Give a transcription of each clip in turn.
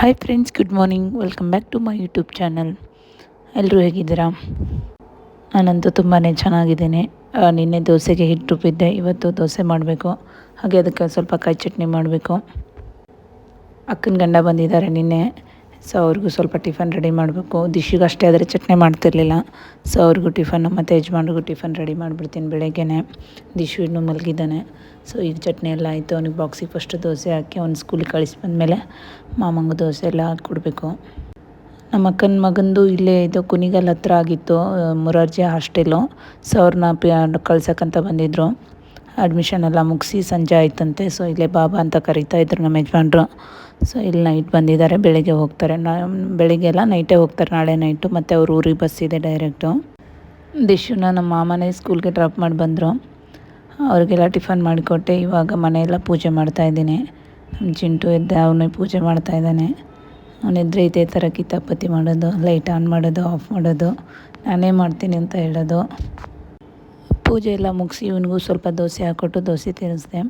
Hi friends good morning welcome back to my YouTube channel ಎಲ್ಲರೂ ಹೇಗಿದ್ದೀರಾ? ನಾನಂತೂ ತುಂಬಾ ಚೆನ್ನಾಗಿದ್ದೀನಿ. ನಿನ್ನೆ ದೋಸೆಗೆ ಹಿಟ್ಟು ರುಬ್ಬಿದ್ದೆ ಇವತ್ತು ದೋಸೆ ಮಾಡಬೇಕು. ಹಾಗೆ ಅದಕ್ಕೆ ಸ್ವಲ್ಪ ಕಾಯಿ ಚಟ್ನಿ ಮಾಡಬೇಕು. ಅಕ್ಕನ ಗಂಡ ಬಂದಿದ್ದಾರೆ ನಿನ್ನೆ. ಸೊ ಅವ್ರಿಗೂ ಸ್ವಲ್ಪ ಟಿಫನ್ ರೆಡಿ ಮಾಡಬೇಕು. ದಿಶಿಗೆ ಅಷ್ಟೇ ಆದರೆ ಚಟ್ನಿ ಮಾಡ್ತಿರ್ಲಿಲ್ಲ. ಸೊ ಅವ್ರಿಗೂ ಟಿಫನ್ ಮತ್ತು ಯಜಮಾನ್ರಿಗೂ ಟಿಫನ್ ರೆಡಿ ಮಾಡಿಬಿಡ್ತೀನಿ ಬೆಳಗ್ಗೆನೆ. ದಿಶು ಇನ್ನೂ ಮಲಗಿದ್ದಾನೆ. ಸೊ ಈಗ ಚಟ್ನಿ ಎಲ್ಲ ಆಯಿತು. ಅವ್ನಿಗೆ ಬಾಕ್ಸಿಗೆ ಫಸ್ಟ್ ದೋಸೆ ಹಾಕಿ ಅವ್ನು ಸ್ಕೂಲಿಗೆ ಕಳಿಸಿ ಬಂದಮೇಲೆ ಮಾಮಂಗೆ ದೋಸೆ ಎಲ್ಲ ಹಾಕ್ಕೊಡ್ಬೇಕು ನಮ್ಮ ಅಕ್ಕನ ಮಗಂದು ಇಲ್ಲೇ ಇದು ಕುನಿಗಲ್ ಹತ್ರ ಆಗಿತ್ತು, ಮುರಾರ್ಜಿ ಹಾಸ್ಟೆಲು. ಸೊ ಅವ್ರನ್ನ ಕಳ್ಸಕ್ಕಂತ ಬಂದಿದ್ದರು ಅಡ್ಮಿಷನ್ ಎಲ್ಲ ಮುಗಿಸಿ ಸಂಜೆ ಆಯ್ತಂತೆ ಸೊ ಇಲ್ಲೇ ಬಾಬಾ ಅಂತ ಕರೀತಾ ಇದ್ರು ನಮ್ಮ ಯಜಮಾನ್ರು. ಸೊ ಇಲ್ಲಿ ನೈಟ್ ಬಂದಿದ್ದಾರೆ, ಬೆಳಿಗ್ಗೆ ಹೋಗ್ತಾರೆ. ನಾ, ಬೆಳಿಗ್ಗೆ ಎಲ್ಲ ನೈಟೇ ಹೋಗ್ತಾರೆ, ನಾಳೆ ನೈಟು ಮತ್ತು ಅವ್ರ ಊರಿಗೆ ಬಸ್ ಇದೆ ಡೈರೆಕ್ಟು ದಿಶುನ ನಮ್ಮ ಮಾಮನೇ ಸ್ಕೂಲ್ಗೆ ಡ್ರಾಪ್ ಮಾಡಿ ಬಂದರು. ಅವ್ರಿಗೆಲ್ಲ ಟಿಫನ್ ಮಾಡಿಕೊಟ್ಟೆ, ಇವಾಗ ಮನೆಯೆಲ್ಲ ಪೂಜೆ ಮಾಡ್ತಾಯಿದ್ದೀನಿ ನಮ್ಮ ಚಿಂಟು ಇದ್ದೆ ಅವನೇ ಪೂಜೆ ಮಾಡ್ತಾಯಿದ್ದಾನೆ ಅವನಿದ್ರೆ ಇದೇ ಥರ ಕಿತಾಪತಿ ಮಾಡೋದು ಲೈಟ್ ಆನ್ ಮಾಡೋದು ಆಫ್ ಮಾಡೋದು. ನಾನೇ ಮಾಡ್ತೀನಿ ಅಂತ ಹೇಳೋದು. ಪೂಜೆ ಎಲ್ಲ ಮುಗಿಸಿ ಇವನಿಗೂ ಸ್ವಲ್ಪ ದೋಸೆ ಹಾಕ್ಕೊಟ್ಟು ದೋಸೆ ತಿನ್ನಿಸ್ದೆ.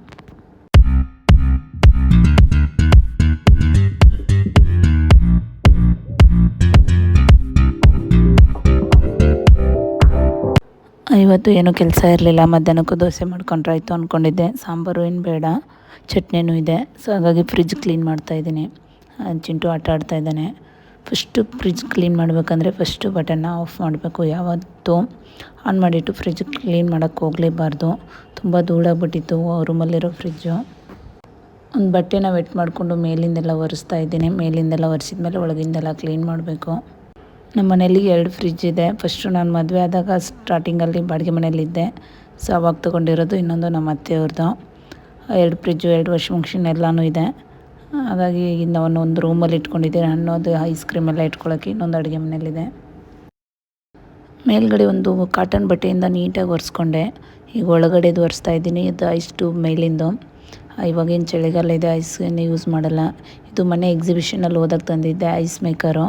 ಇವತ್ತು ಏನೂ ಕೆಲಸ ಇರಲಿಲ್ಲ, ಮಧ್ಯಾಹ್ನಕ್ಕೂ ದೋಸೆ ಮಾಡ್ಕೊಂಡ್ರಾಯ್ತು ಅಂದ್ಕೊಂಡಿದ್ದೆ ಸಾಂಬಾರು ಏನು ಬೇಡ, ಚಟ್ನಿನೂ ಇದೆ. ಸೊ ಹಾಗಾಗಿ ಫ್ರಿಜ್ ಕ್ಲೀನ್ ಮಾಡ್ತಾಯಿದ್ದೀನಿ ಚಿಂಟು ಆಟ ಆಡ್ತಾ ಇದ್ದಾನೆ. ಫಸ್ಟು ಫ್ರಿಜ್ ಕ್ಲೀನ್ ಮಾಡಬೇಕಂದ್ರೆ ಫಸ್ಟು ಬಟನ್ನ ಆಫ್ ಮಾಡಬೇಕು. ಯಾವತ್ತೂ ಆನ್ ಮಾಡಿಟ್ಟು ಫ್ರಿಜ್ ಕ್ಲೀನ್ ಮಾಡೋಕ್ಕೆ ಹೋಗಲೇಬಾರ್ದು. ತುಂಬ ಧೂಳಾಗ್ಬಿಟ್ಟಿತ್ತು ರೂಮಲ್ಲಿರೋ ಫ್ರಿಜ್ಜು ಒಂದು ಬಟ್ಟೆನ ವೆಟ್ ಮಾಡಿಕೊಂಡು ಮೇಲಿಂದೆಲ್ಲ ಒರೆಸ್ತಾ ಇದ್ದೀನಿ. ಮೇಲಿಂದೆಲ್ಲ ಒರೆಸಿದ ಮೇಲೆ ಒಳಗಿಂದೆಲ್ಲ ಕ್ಲೀನ್ ಮಾಡಬೇಕು. ನಮ್ಮ ಮನೇಲಿ ಎರಡು ಫ್ರಿಜ್ ಇದೆ. ಫಸ್ಟು ನಾನು ಮದುವೆ ಆದಾಗ ಸ್ಟಾರ್ಟಿಂಗಲ್ಲಿ ಬಾಡಿಗೆ ಮನೇಲಿದ್ದೆ ಸೊ ಅವಾಗ ತೊಗೊಂಡಿರೋದು ಇನ್ನೊಂದು ನಮ್ಮ ಅತ್ತೆಯವ್ರದ್ದು ಎರಡು ಫ್ರಿಜ್ಜು ಎರಡು ವಾಷಿಂಗ್ ಮಿಷಿನ್ ಎಲ್ಲನೂ ಇದೆ. ಹಾಗಾಗಿ ಈಗಿಂದ ಅವನು ಒಂದು ರೂಮಲ್ಲಿ ಇಟ್ಕೊಂಡಿದ್ದೀನಿ. ಹಣ್ಣೋದು ಐಸ್ ಕ್ರೀಮ್ ಎಲ್ಲ ಇಟ್ಕೊಳ್ಳೋಕೆ ಇನ್ನೊಂದು ಅಡುಗೆ ಮನೆಯಲ್ಲಿದೆ. ಮೇಲ್ಗಡೆ ಒಂದು ಕಾಟನ್ ಬಟ್ಟೆಯಿಂದ ನೀಟಾಗಿ ಒರೆಸ್ಕೊಂಡೆ. ಈಗ ಒಳಗಡೆದು ಒರೆಸ್ತಾ ಇದ್ದೀನಿ. ಇದು ಐಸ್ ಟ್ಯೂಬ್ ಮೇಲಿಂದು. ಇವಾಗೇನು ಚಳಿಗಾಲ ಇದೆ. ಐಸ್ ಏನು ಯೂಸ್ ಮಾಡಲ್ಲ. ಇದು ಮನೆ ಎಕ್ಸಿಬಿಷನಲ್ಲಿ ಹೋದಾಗ ತಂದಿದ್ದೆ ಐಸ್ ಮೇಕರು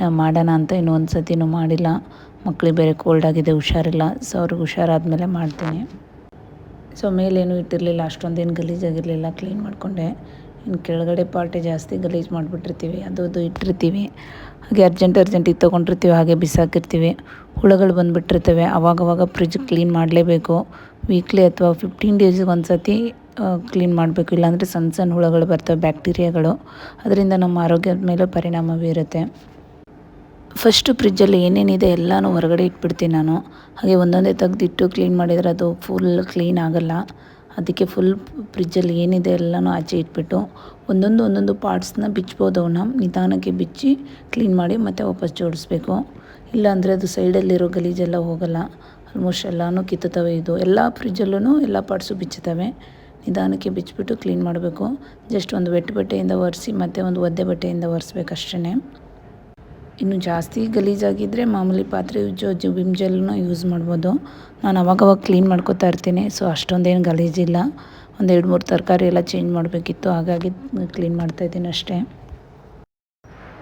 ನಾವು ಮಾಡೋಣ ಅಂತ ಇನ್ನೂ ಒಂದು ಸತಿನೂ ಮಾಡಿಲ್ಲ. ಮಕ್ಳಿಗೆ ಬೇರೆ ಕೋಲ್ಡ್ ಆಗಿದೆ, ಹುಷಾರಿಲ್ಲ. ಸೊ ಅವ್ರಿಗೆ ಹುಷಾರಾದಮೇಲೆ ಮಾಡ್ತೀನಿ. ಸೊ ಮೇಲೇನು ಇಟ್ಟಿರಲಿಲ್ಲ. ಅಷ್ಟೊಂದೇನು ಗಲೀಜಾಗಿರಲಿಲ್ಲ. ಕ್ಲೀನ್ ಮಾಡಿಕೊಂಡೆ. ಇನ್ನು ಕೆಳಗಡೆ ಪಾರ್ಟಿ ಜಾಸ್ತಿ ಗಲೀಜು ಮಾಡಿಬಿಟ್ಟಿರ್ತೀವಿ, ಅದು ಅದು ಇಟ್ಟಿರ್ತೀವಿ. ಹಾಗೆ ಅರ್ಜೆಂಟ್ ಅರ್ಜೆಂಟಿಗೆ ತೊಗೊಂಡಿರ್ತೀವಿ, ಹಾಗೆ ಬಿಸಾಕಿರ್ತೀವಿ. ಹುಳುಗಳು ಬಂದುಬಿಟ್ಟಿರ್ತವೆ, ಅವಾಗವಾಗ ಫ್ರಿಜ್ ಕ್ಲೀನ್ ಮಾಡಲೇಬೇಕು. ವೀಕ್ಲಿ ಅಥವಾ ಫಿಫ್ಟೀನ್ ಡೇಸಿಗೆ ಒಂದು ಸತಿ ಕ್ಲೀನ್ ಮಾಡಬೇಕು. ಇಲ್ಲಾಂದರೆ ಸಣ್ಣ ಸಣ್ಣ ಹುಳುಗಳು ಬರ್ತವೆ ಬ್ಯಾಕ್ಟೀರಿಯಾಗಳು ಅದರಿಂದ ನಮ್ಮ ಆರೋಗ್ಯದ ಮೇಲೆ ಪರಿಣಾಮ ಬೀರುತ್ತೆ ಫಸ್ಟು ಫ್ರಿಜ್ಜಲ್ಲಿ ಏನೇನಿದೆ ಎಲ್ಲನೂ ಹೊರಗಡೆ ಇಟ್ಬಿಡ್ತೀನಿ ನಾನು. ಹಾಗೆ ಒಂದೊಂದೇ ತೆಗೆದಿಟ್ಟು ಕ್ಲೀನ್ ಮಾಡಿದರೆ ಅದು ಫುಲ್ ಕ್ಲೀನ್ ಆಗಲ್ಲ. ಅದಕ್ಕೆ ಫುಲ್ ಫ್ರಿಜ್ಜಲ್ಲಿ ಏನಿದೆ ಎಲ್ಲನೂ ಆಚೆ ಇಟ್ಬಿಟ್ಟು ಒಂದೊಂದು ಒಂದೊಂದು ಪಾರ್ಟ್ಸ್ನ ಬಿಚ್ಬೋದು ಅವನ್ನ ನಿಧಾನಕ್ಕೆ ಬಿಚ್ಚಿ ಕ್ಲೀನ್ ಮಾಡಿ ಮತ್ತೆ ವಾಪಸ್ ಜೋಡಿಸ್ಬೇಕು. ಇಲ್ಲಾಂದರೆ ಅದು ಸೈಡಲ್ಲಿರೋ ಗಲೀಜೆಲ್ಲ ಹೋಗಲ್ಲ. ಆಲ್ಮೋಸ್ಟ್ ಎಲ್ಲನೂ ಕಿತ್ತುತ್ತವೆ ಇದು. ಎಲ್ಲ ಫ್ರಿಜ್ಜಲ್ಲೂ ಎಲ್ಲ ಪಾರ್ಟ್ಸು ಬಿಚ್ಚುತ್ತವೆ. ನಿಧಾನಕ್ಕೆ ಬಿಚ್ಚಿಬಿಟ್ಟು ಕ್ಲೀನ್ ಮಾಡಬೇಕು. ಜಸ್ಟ್ ಒಂದು ವೆಟ್ ಬಟ್ಟೆಯಿಂದ ಒರೆಸಿ ಮತ್ತೆ ಒಂದು ಒದ್ದೆ ಬಟ್ಟೆಯಿಂದ ಒರೆಸ್ಬೇಕು ಅಷ್ಟೇ ಇನ್ನು ಜಾಸ್ತಿ ಗಲೀಜಾಗಿದ್ದರೆ ಮಾಮೂಲಿ ಪಾತ್ರೆ ಉಜ್ಜೋ ವಿಮ್ ಜೆಲ್ನ ಯೂಸ್ ಮಾಡ್ಬೋದು. ನಾನು ಅವಾಗವಾಗ ಕ್ಲೀನ್ ಮಾಡ್ಕೋತಾ ಇರ್ತೀನಿ, ಸೊ ಅಷ್ಟೊಂದೇನು ಗಲೀಜಿಲ್ಲ. ಒಂದು ಎರಡು ಮೂರು ತರಕಾರಿ ಎಲ್ಲ ಚೇಂಜ್ ಮಾಡಬೇಕಿತ್ತು, ಹಾಗಾಗಿ ಕ್ಲೀನ್ ಮಾಡ್ತಾಯಿದ್ದೀನಿ ಅಷ್ಟೇ.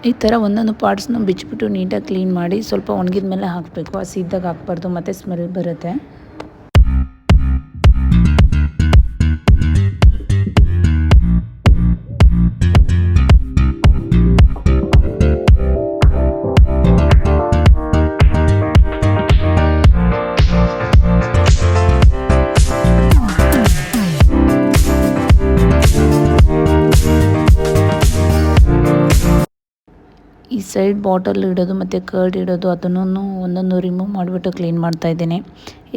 ಈ ಥರ ಒಂದೊಂದು ಪಾರ್ಟ್ಸ್ನ ಬಿಚ್ಚಿಬಿಟ್ಟು ನೀಟಾಗಿ ಕ್ಲೀನ್ ಮಾಡಿ ಸ್ವಲ್ಪ ಒಣಗಿದ ಮೇಲೆ ಹಾಕಬೇಕು ಹಸಿದ್ದಾಗ ಹಾಕ್ಬಾರ್ದು, ಮತ್ತು ಸ್ಮೆಲ್ ಬರುತ್ತೆ. ಸೈಡ್ ಬಾಟಲ್ ಇಡೋದು ಮತ್ತು ಕರ್ಡ್ ಇಡೋದು ಅದನ್ನು ಒಂದೊಂದು ರಿಮೂವ್ ಮಾಡಿಬಿಟ್ಟು ಕ್ಲೀನ್ ಮಾಡ್ತಾ ಇದ್ದೀನಿ.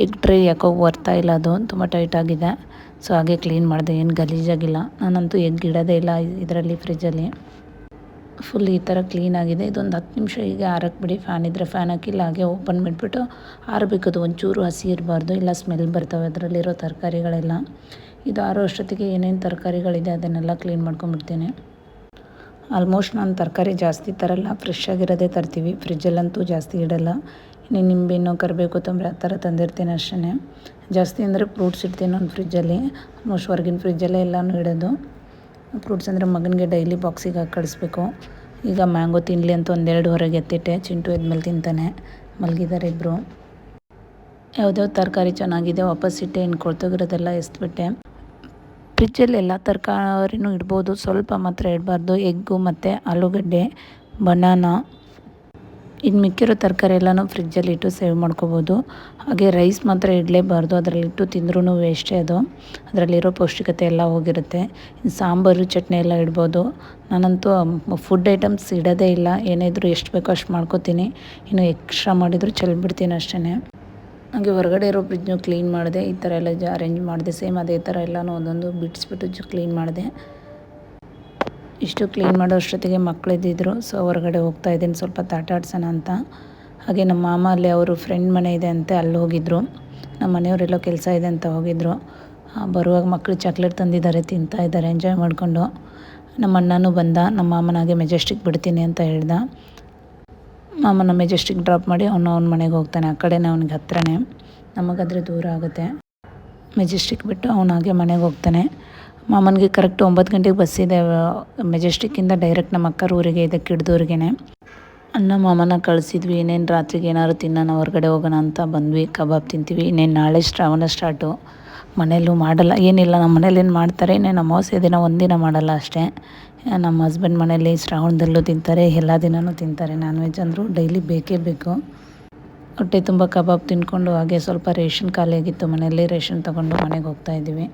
ಎಗ್ ಟ್ರೇ ಯಾಕೋ ಬರ್ತಾ ಇಲ್ಲ ಅದು, ತುಂಬ ಟೈಟ್ ಆಗಿದೆ. ಸೊ ಹಾಗೆ ಕ್ಲೀನ್ ಮಾಡಿದೆ, ಏನು ಗಲೀಜಾಗಿಲ್ಲ. ನಾನಂತೂ ಎಗ್ ಇಡೋದೇ ಇಲ್ಲ ಇದರಲ್ಲಿ ಫ್ರಿಜ್ಜಲ್ಲಿ. ಫುಲ್ ಈ ಥರ ಕ್ಲೀನ್ ಆಗಿದೆ. ಇದೊಂದು ಹತ್ತು ನಿಮಿಷ ಹೀಗೆ ಆರಕ್ಕೆ ಬಿಡಿ ಫ್ಯಾನ್ ಇದ್ದರೆ ಫ್ಯಾನ್ ಹಾಕಿಲ್ಲ, ಹಾಗೆ ಓಪನ್ ಮಾಡಿಬಿಟ್ಟು ಅದು ಒಂಚೂರು ಹಸಿ ಇರಬಾರ್ದು, ಇಲ್ಲ ಸ್ಮೆಲ್ ಬರ್ತವೆ. ಅದರಲ್ಲಿರೋ ತರಕಾರಿಗಳೆಲ್ಲ. ಇದು ಆರೋ ಅಷ್ಟೊತ್ತಿಗೆ ಏನೇನು ತರಕಾರಿಗಳಿದೆ ಅದನ್ನೆಲ್ಲ ಕ್ಲೀನ್ ಮಾಡ್ಕೊಂಬಿಡ್ತೀನಿ ಆಲ್ಮೋಸ್ಟ್ ನಾನು ತರಕಾರಿ ಜಾಸ್ತಿ ತರಲ್ಲ ಫ್ರೆಶ್ ಆಗಿರೋದೇ ತರ್ತೀವಿ. ಫ್ರಿಜ್ಜಲ್ಲಂತೂ ಜಾಸ್ತಿ ಇಡಲ್ಲ. ಇನ್ನು ನಿಂಬೆಹಣ್ಣು ಕರಿಬೇವು, ಕೊತ್ತಂಬರಿ ಆ ಥರ ತಂದಿರ್ತೀನಿ ಅಷ್ಟೇ ಜಾಸ್ತಿ ಅಂದರೆ ಫ್ರೂಟ್ಸ್ ಇಡ್ತೀನಿ ನಾನು ಫ್ರಿಜ್ಜಲ್ಲಿ ಆಲ್ಮೋಸ್ಟ್ ಹೊರಗಿನ ಫ್ರಿಜ್ಜಲ್ಲೇ ಎಲ್ಲಾನು ಇಡೋದು. ಫ್ರೂಟ್ಸ್ ಅಂದರೆ ಮಗನಿಗೆ ಡೈಲಿ ಬಾಕ್ಸಿಗೆ ಹಾಕಿ ಕಳಿಸ್ಬೇಕು. ಈಗ ಮ್ಯಾಂಗೋ ತಿನ್ನಲಿ ಅಂತ ಒಂದೆರಡು ಹೊರಗೆ ಎತ್ತಿಟ್ಟೆ. ಚಿಂಟು ಎದ್ಮೇಲೆ ತಿಂತಾನೆ. ಮಲಗಿದ್ದಾರೆ ಇಬ್ಬರು ಯಾವುದ್ಯಾವ್ದು ತರಕಾರಿ ಚೆನ್ನಾಗಿದೆ ವಾಪಸ್ ಇಟ್ಟೆ ಇನ್ನು ಕೊಳ್ತೋಗಿರೋದೆಲ್ಲ ಎಸ್ಬಿಟ್ಟೆ. ಫ್ರಿಜ್ಜಲ್ಲಿ ಎಲ್ಲ ತರಕಾರಿನೂ ಇಡ್ಬೋದು. ಸ್ವಲ್ಪ ಮಾತ್ರ ಇಡಬಾರ್ದು. ಎಗ್ಗು ಮತ್ತು ಆಲೂಗಡ್ಡೆ, ಬನಾನಾ ಇನ್ನು ಮಿಕ್ಕಿರೋ ತರಕಾರಿ ಎಲ್ಲನೂ ಫ್ರಿಜ್ಜಲ್ಲಿ ಇಟ್ಟು ಸೇವ್ ಮಾಡ್ಕೋಬೋದು. ಹಾಗೆ ರೈಸ್ ಮಾತ್ರ ಇಡಲೇಬಾರ್ದು. ಅದರಲ್ಲಿಟ್ಟು ತಿಂದ್ರೂ ವೇಸ್ಟೇ ಅದು. ಅದರಲ್ಲಿರೋ ಪೌಷ್ಟಿಕತೆ ಎಲ್ಲ ಹೋಗಿರುತ್ತೆ. ಇನ್ನು ಸಾಂಬಾರು, ಚಟ್ನಿ ಎಲ್ಲ ಇಡ್ಬೋದು. ನಾನಂತೂ ಫುಡ್ ಐಟಮ್ಸ್ ಇಡೋದೇ ಇಲ್ಲ. ಏನೇ ಇದ್ದರೂ ಎಷ್ಟು ಬೇಕೋ ಅಷ್ಟು ಮಾಡ್ಕೋತೀನಿ. ಇನ್ನು ಎಕ್ಸ್ಟ್ರಾ ಮಾಡಿದರೂ ಚೆಲ್ಬಿಡ್ತೀನಿ ಅಷ್ಟೇ ಹಾಗೆ ಹೊರಗಡೆ ಇರೋ ಫ್ರಿಜ್ನು ಕ್ಲೀನ್ ಮಾಡಿದೆ, ಈ ಥರ ಎಲ್ಲ ಅರೇಂಜ್ ಮಾಡಿದೆ, ಸೇಮ್ ಅದೇ ಥರ ಎಲ್ಲನೂ ಒಂದೊಂದು ಬಿಡಿಸ್ಬಿಟ್ಟು ಕ್ಲೀನ್ ಮಾಡಿದೆ. ಇಷ್ಟು ಕ್ಲೀನ್ ಮಾಡೋ ಅಷ್ಟೊತ್ತಿಗೆ ಮಕ್ಕಳಿದ್ದಿದ್ರು, ಸೊ ಹೊರಗಡೆ ಹೋಗ್ತಾ ಇದ್ದೀನಿ, ಸ್ವಲ್ಪ ತಾಟಾಡ್ಸೋಣ ಅಂತ. ಹಾಗೆ ನಮ್ಮ ಮಾಮ ಅಲ್ಲಿ ಅವರು ಫ್ರೆಂಡ್ ಮನೆ ಇದೆ ಅಂತ, ಅಲ್ಲಿ ಹೋಗಿದ್ರು. ನಮ್ಮ ಮನೆಯವರೆಲ್ಲೋ ಕೆಲಸ ಇದೆ ಅಂತ ಹೋಗಿದ್ರು. ಬರುವಾಗ ಮಕ್ಕಳು ಚಾಕ್ಲೇಟ್ ತಂದಿದ್ದಾರೆ, ತಿಂತಾ ಇದ್ದಾರೆ, ಎಂಜಾಯ್ ಮಾಡಿಕೊಂಡು. ನಮ್ಮ ಅಣ್ಣನೂ ಬಂದ, ನಮ್ಮ ಮಾಮನಾಗೆ ಮೆಜೆಸ್ಟಿಕ್ ಬಿಡ್ತೀನಿ ಅಂತ ಹೇಳ್ದ. ಮಾಮನ ಮೆಜೆಸ್ಟಿಕ್ ಡ್ರಾಪ್ ಮಾಡಿ ಅವನು ಅವ್ನ ಮನೆಗೆ ಹೋಗ್ತಾನೆ. ಆ ಕಡೆನೇ ಅವ್ನಿಗೆ ಹತ್ರನೇ. ನಮಗಾದರೆ ದೂರ ಆಗುತ್ತೆ. ಮೆಜೆಸ್ಟಿಕ್ ಬಿಟ್ಟು ಅವನು ಹಾಗೆ ಮನೆಗೆ ಹೋಗ್ತಾನೆ. ಮಾಮನಿಗೆ ಕರೆಕ್ಟ್ ಒಂಬತ್ತು ಗಂಟೆಗೆ ಬಸ್ ಇದೆ. ಮೆಜೆಸ್ಟಿಕ್ಕಿಂದ ಡೈರೆಕ್ಟ್ ನಮ್ಮ ಅಕ್ಕರ ಊರಿಗೆ ಇದೆ ಕಿಡ್ದೂರಿಗೆ ಅನ್ನ ಮಾಮನ ಕಳಿಸಿದ್ವಿ. ಇನ್ನೇನು ರಾತ್ರಿಗೆ ಏನಾದ್ರು ತಿನ್ನೋಣ, ಹೊರಗಡೆ ಹೋಗೋಣ ಅಂತ ಬಂದ್ವಿ. ಕಬಾಬ್ ತಿಂತೀವಿ. ಇನ್ನೇನು ನಾಳೆ ಶ್ರಾವಣ ಸ್ಟಾರ್ಟು ಮನೆಯಲ್ಲೂ ಮಾಡಲ್ಲ. ಏನಿಲ್ಲ, ನಮ್ಮ ಮನೇಲಿ ಏನು ಮಾಡ್ತಾರೆ ಇನ್ನೇನು ಅಮಾವಾಸ್ಯೆ ದಿನ ಒಂದಿನ ಮಾಡಲ್ಲ ಅಷ್ಟೇ. ನಮ್ಮ ಹಸ್ಬೆಂಡ್ ಮನೇಲಿ ಶ್ರಾವಣದಲ್ಲೂ ತಿಂತಾರೆ, ಎಲ್ಲ ದಿನವೂ ತಿಂತಾರೆ. ನಾನ್ ವೆಜ್ ಅಂದರೂ ಡೈಲಿ ಬೇಕೇ ಬೇಕು. ಹೊಟ್ಟೆ ತುಂಬ ಕಬಾಬ್ ತಿನ್ಕೊಂಡು ಹಾಗೆ ಸ್ವಲ್ಪ ರೇಷನ್ ಖಾಲಿಯಾಗಿತ್ತು ಮನೆಯಲ್ಲಿ, ರೇಷನ್ ತೊಗೊಂಡು ಮನೆಗೆ ಹೋಗ್ತಾ ಇದ್ದೀವಿ.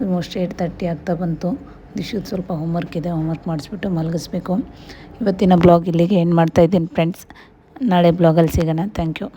ಆಲ್ಮೋಸ್ಟ್ ಏಟ್ ತರ್ಟಿ ಆಗ್ತಾ ಬಂತು. ದಿಶುದು ಸ್ವಲ್ಪ ಹೋಮ್ವರ್ಕ್ ಇದೆ ಹೋಮ್ವರ್ಕ್ ಮಾಡಿಸ್ಬಿಟ್ಟು ಮಲಗಿಸ್ಬೇಕು. ಇವತ್ತಿನ ಬ್ಲಾಗ್ ಇಲ್ಲಿಗೆ ಏನು ಮಾಡ್ತಾಯಿದ್ದೀನಿ ಫ್ರೆಂಡ್ಸ್ ನಾಳೆ ಬ್ಲಾಗಲ್ಲಿ ಸಿಗೋಣ. Thank you